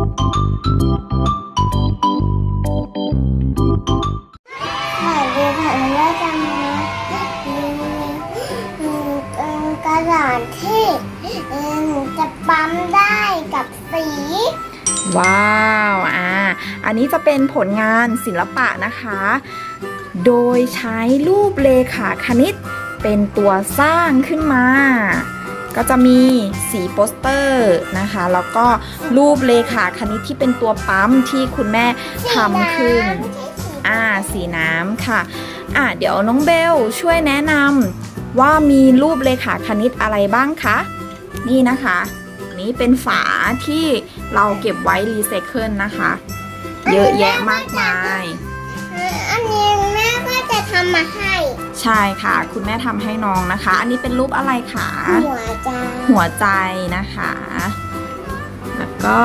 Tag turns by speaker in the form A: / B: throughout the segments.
A: รีวิวอืมเอ่อกระดาษที่จะปั๊มได้กับสี
B: ว้าวอ่าอันนี้จะเป็นผลงานศิลปะนะคะ โดยใช้รูปเลขาคณิตเป็นตัวสร้างขึ้นมา ก็จะมีสีโปสเตอร์นะคะ แล้วก็รูปเลขาคณิตที่เป็นตัวปั๊มที่คุณแม่ทำขึ้น อ่า สีน้ำค่ะ อ่าเดี๋ยวน้องเบลช่วยแนะนำว่ามีรูปเลขาคณิตอะไรบ้างคะ นี่นะคะ นี่เป็นฝาที่เราเก็บไว้รีไซเคิลนะคะ เยอะแยะมากมาย
A: อันนี้ ทำมาให้
B: ใช่ค่ะ คุณแม่ทำให้น้องนะคะ อันนี้เป็นรูปอะไรคะ
A: หัวใจ
B: หัวใจนะคะ แล้วก็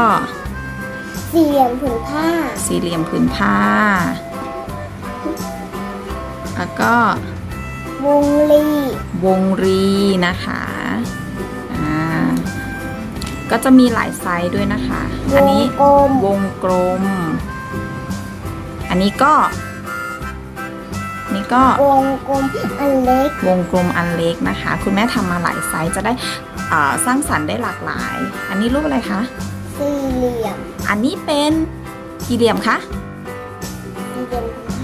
A: สี่เหลี่ยมผืนผ้า
B: สี่เหลี่ยมผืนผ้า แล้วก็
A: วงลี
B: วงรีนะคะอ่าก็จะมีหลายไซส์ด้วยนะคะ
A: ว
B: อัน
A: ง
B: นี้
A: กลม
B: วงกลม อันนี้ก็ นี่ก็
A: วงกลมอันเล็ก
B: วงกลมอันเล็กนะคะ คุณแม่ทำมาหลายไซส์จะได้อ่าสร้างสรรค์ได้หลากหลาย อันนี้รูปอะไรคะ
A: สี่เหลี่ยม
B: อันนี้เป็นกี่เหลี่ยมคะ
A: สี่เหลี่ยมผืนผ้า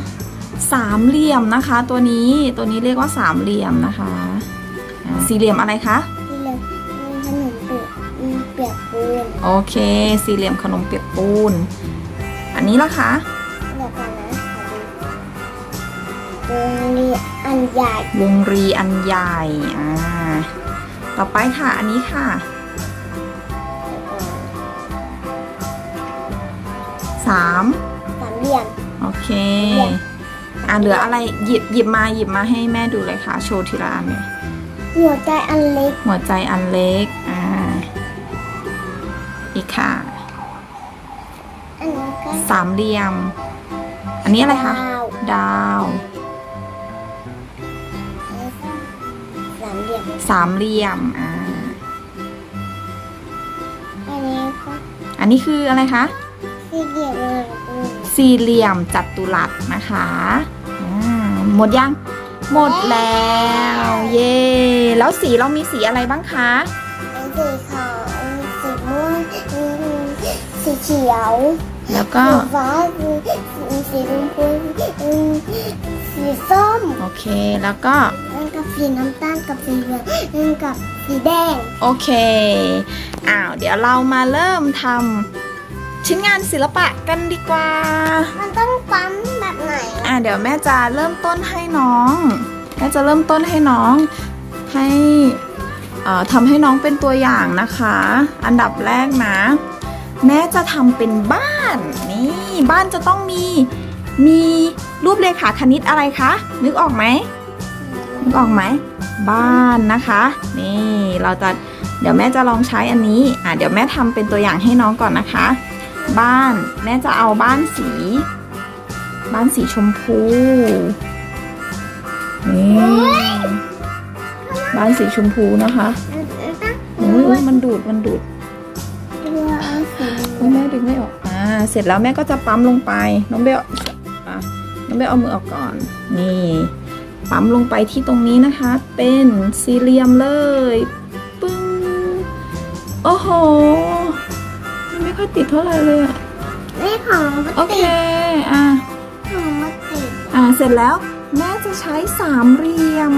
B: สามเหลี่ยมนะคะ ตัวนี้ตัวนี้เรียกว่าสามเหลี่ยมนะคะอ่าสี่เหลี่ยมอะไรคะ
A: สี่เหลี่ยมขนมเปียกอืมเปียกปูน
B: โอเค สี่เหลี่ยมขนมเปียกปูน อันนี้ล่ะคะ
A: งลีอันใหญ่
B: วงรีอันใหญ่อ่าต่อไปค่ะ อันนี้ค่ะ สาม
A: สามเหลี่ยม
B: โอเค
A: เหลี่ยม
B: อ่าเหลืออะไรหยิบหยิบมาหยิบมาให้แม่ดูเลยค่ะ โชว์ทีละอันเลย
A: หัวใจอันเล็ก
B: หัวใจอันเล็ก อ่า อีกค่ะ
A: อันนี้ก็
B: สามเหลี่ยม อันนี้อะไรคะ
A: ดาว
B: ดาว
A: สามเหลี่ยม
B: สามเหลี่ยมอ่า
A: อันนี้ก็
B: อันนี้คืออะไรคะ
A: สี่เหลี่ยมเลยอืม
B: สี่เหลี่ยมจัตุรัสนะคะอ่าหมดยัง หมดแล้ว เย่แล้วสีเรามีสีอะไรบ้างคะ
A: อันสีขาวอันสีม่วงอืมสีเขียว
B: แล้วก็
A: สีฟ้าสีสีชมพูอืมสีส้ม
B: โอเค แล้วก็
A: แล้วกับสีน้ำตาลกับสีเหลืองแล้วกับสีแดง
B: โอเค อ้าว เดี๋ยวเรามาเริ่มทำชิ้นงานศิลปะกันดีกว่า
A: มันต้องปั๊มแบบไหน
B: อ่าเดี๋ยวแม่จะเริ่มต้นให้น้องแม่จะเริ่มต้นให้น้องให้เอ่อทำให้น้องเป็นตัวอย่างนะคะ อันดับแรกนะ แม่จะทำเป็นบ้านนี่บ้านจะต้องมีมีรูปเลขาคณิตอะไรคะ นึกออกไหม นึกออกไหม บ้านนะคะ นี่เราจะเดี๋ยวแม่จะลองใช้อันนี้อะเดี๋ยวแม่ทำเป็นตัวอย่างให้น้องก่อนนะคะ บ้านแม่จะเอาบ้านสี บ้านสีชมพูนี่บ้านสีชมพูนะคะ
A: อง
B: โอ้ยมันดูดมันดูดแม่ดึงไม่ออกอ่าเสร็จแล้วแม่ก็จะปั๊มลงไปน้องเบลน้องเบลเอามือออกก่อน นี่ ปั๊มลงไปที่ตรงนี้นะคะ เป็นสี่เหลี่ยมเลยปึ้งโอ้โหมันไม่ค่อยติดเท่าไหร่เลยอะ
A: นี่ของมัน
B: โอเค
A: ติด
B: อะ
A: ของมันติด
B: อ่าเสร็จแล้วแม่จะใช้สามเหลี่ยม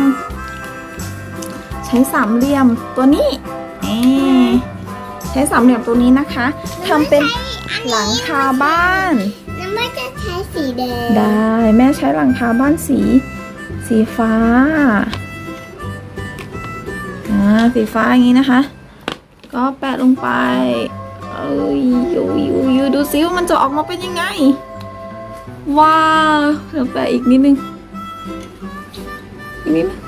B: ใช้สามเหลี่ยมตัวนี้เอ๊ะใช้สามเหลี่ยมตัวนี้นะคะทำเป็นหลังคาบ้าน
A: น้ำมันจะใช้สีแดง
B: ได้แม่ใช้หลังคาบ้านสี สีฟ้าอ่าสีฟ้าอย่างนี้นะคะ ก็แปะลงไปเอ้ยยูยูยูดูซิว่ามันจะออกมาเป็นยังไง ว้าวเดี๋ยวแปะอีกนิดนึงอีกนิดนึง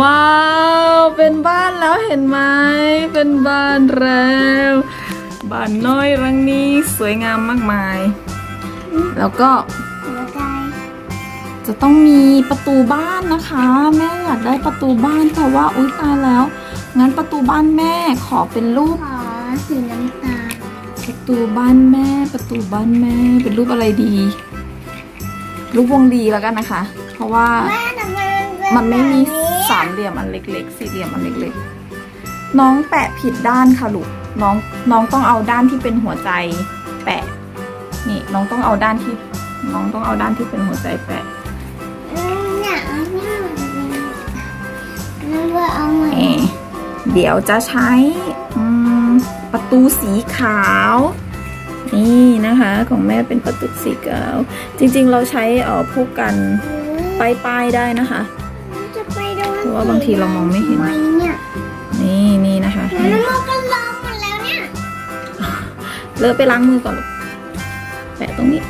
B: ว้าว เป็นบ้านแล้วเห็นไหมเป็นบ้านแล้วบ้านน้อยรังนี้สวยงามมากมาย แล้วก็
A: จ
B: จะต้องมีประตูบ้านนะคะ แม่อยากได้ประตูบ้านแต่ว่าอุ๊ยตายแล้ว งั้นประตูบ้านแม่ขอเป็นรูป
A: ขอสีน้ำตาล
B: ประตูบ้านแม่ ประตูบ้านแม่ เป็นรูปอะไรดี รูปวงดีแล้วกันนะคะ เพราะว่า
A: แม่ทำไมมันเป็น
B: มันไม่มี
A: แบบนี้
B: สามเหลี่ยมอันเล็กๆ สี่เหลี่ยมอันเล็กๆ น้องแปะผิดด้านค่ะลูกน้องน้องต้องเอาด้านที่เป็นหัวใจแปะ นี่น้องต้องเอาด้านที่น้องต้องเอาด้านที่เป็นหัวใจแปะ
A: อืมเนี่ยเอาเนี่ยมันว่าเอามา
B: เอ่อเดี๋ยวจะใช้อืมประตูสีขาว นี่นะคะของแม่เป็นประตูสีขาว จริงๆเราใช้เอ่อพวกกันป้ายๆได้นะคะ
A: จะไปโดน
B: เพราะว่าบางทีเรามองไม่เห็น
A: ทำเนี่ย
B: นี่นี่นะคะ
A: แล้วมันก็ล้อมหมดแล้วเนี่ย
B: เลอะไปล้างมือก่อนลูกแปะตรงนี้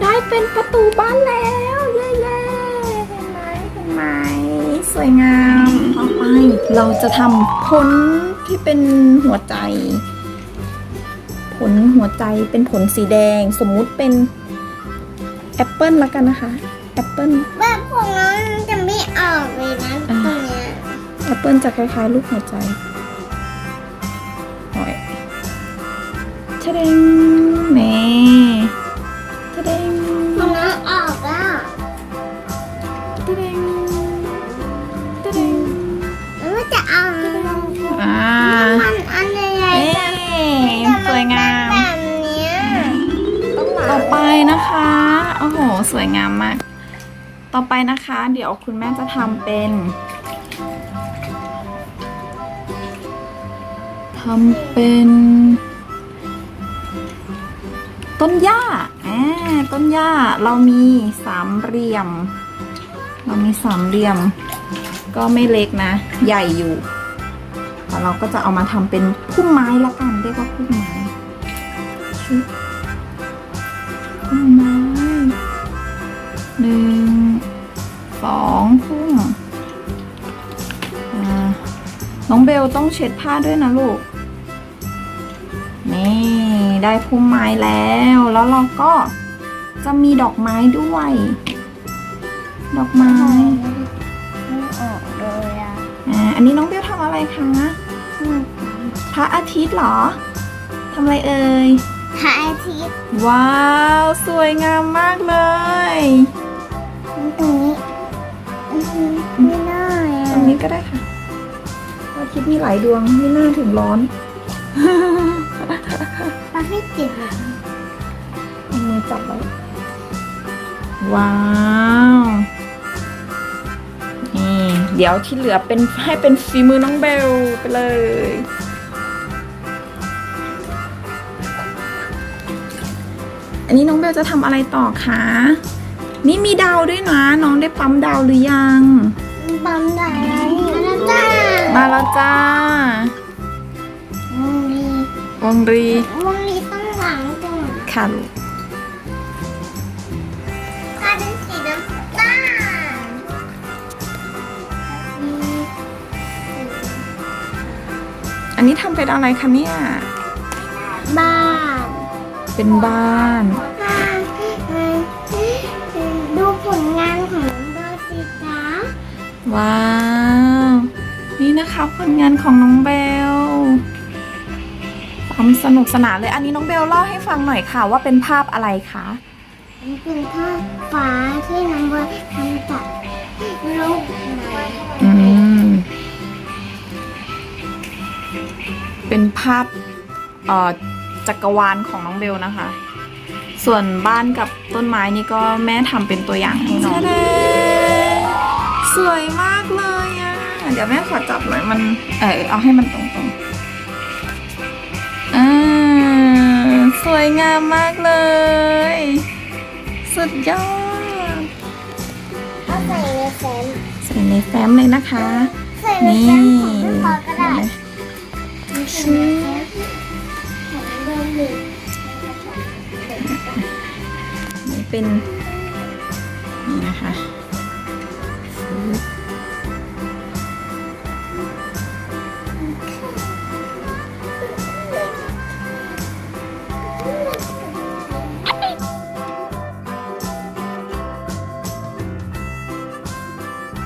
B: ได้เป็นประตูบ้านแล้ว เย้ๆเห็นไหมเห็นไหมสวยงามต่อไป เราจะทำผลที่เป็นหัวใจ ผลหัวใจเป็นผลสีแดง สมมุติเป็นแอปเปิลละกันนะคะแอปเปิล
A: แบบผมนั้นมันจะไม่ออกเลยนะตรงเนี้ย
B: แอปเปิลจะคล้ายๆรูปหัวใจหน่อยชะเดงแห
A: ว
B: ยงามมาก ต่อไปนะคะ เดี๋ยวคุณแม่จะทำเป็นทำเป็น ต้นหญ้าอ่าต้นหญ้าเรามีสามเหลี่ยม เรามีสามเหลี่ยม ก็ไม่เล็กนะ ใหญ่อยู่แต่เราก็จะเอามาทำเป็นพุ่มไม้ละกันเรียกว่าพุ่มไม้พุ่มไม้ หนึ่งสองพุ่มอ่าน้องเบลต้องเช็ดผ้าด้วยนะลูก นี่ได้พุ่มไม้แล้ว แล้วเราก็จะมีดอกไม้ด้วย ดอกไม้
A: ไม่ออกเลยอะ
B: อ่าอันนี้น้องเบลทำอะไรคะพระอาทิตย์เหรอทำอะไรเอ่ย
A: พระอาทิตย์
B: ว้าว สวยงามมากเลย
A: ตรงนี้อื้อหือไม่ได้
B: ตร
A: อะ
B: งนี้ก็ได้ค่ะพระอาทิตย์มีหลายดวงไม่น่าถึงร้อน
A: พระอาทิตย์เหรอ
B: เอามือจับไว้ว้าวนี่เดี๋ยวที่เหลือเป็นให้เป็นฝีมือน้องเบลไปเลยอันนี้น้องเบลจะทำอะไรต่อคะ นี่มีดาวด้วยนะ น้องได้ปั๊มดาวหรือยัง
A: ปั๊มได้แล้วนี่แล้วจ้า
B: มาแล้วจ้า
A: วงลี
B: วงรี
A: วงลีต้องหลังก่อน
B: ค่ะลูก
A: ถ้าเป็นสีน้ำตาลอืม
B: อันนี้ทำเป็นอะไรคะเนี่ย
A: บ้าน
B: เป็นบ้าน ว้าว นี่นะคะผลงานของน้องเบลความสนุกสนานเลย อันนี้น้องเบลเล่าให้ฟังหน่อยค่ะว่าเป็นภาพอะไรคะ
A: มันเป็นท่อฟ้าที่น้องเบลทำจากลูกไม้
B: อืมเป็นภาพเอ่อจักรวาลของน้องเบลนะคะ ส่วนบ้านกับต้นไม้นี่ก็แม่ทำเป็นตัวอย่างให้น้อง สวยมากเลยอะ เดี๋ยวแม่ขอจับหน่อยมัน เออเอาให้มันตรงๆอ่าสวยงามมากเลย สุดยอด
A: เอาใส่ในแฟ้ม
B: ใส่ในแฟ้มเลยนะคะ
A: ใส่ใน
B: นี่
A: แฟ้มของพี่พอก็ได้
B: เห็นไหม
A: ใส่ในแฟ้มของเบลหนึ่ง
B: นี่เป็นนี่นะคะ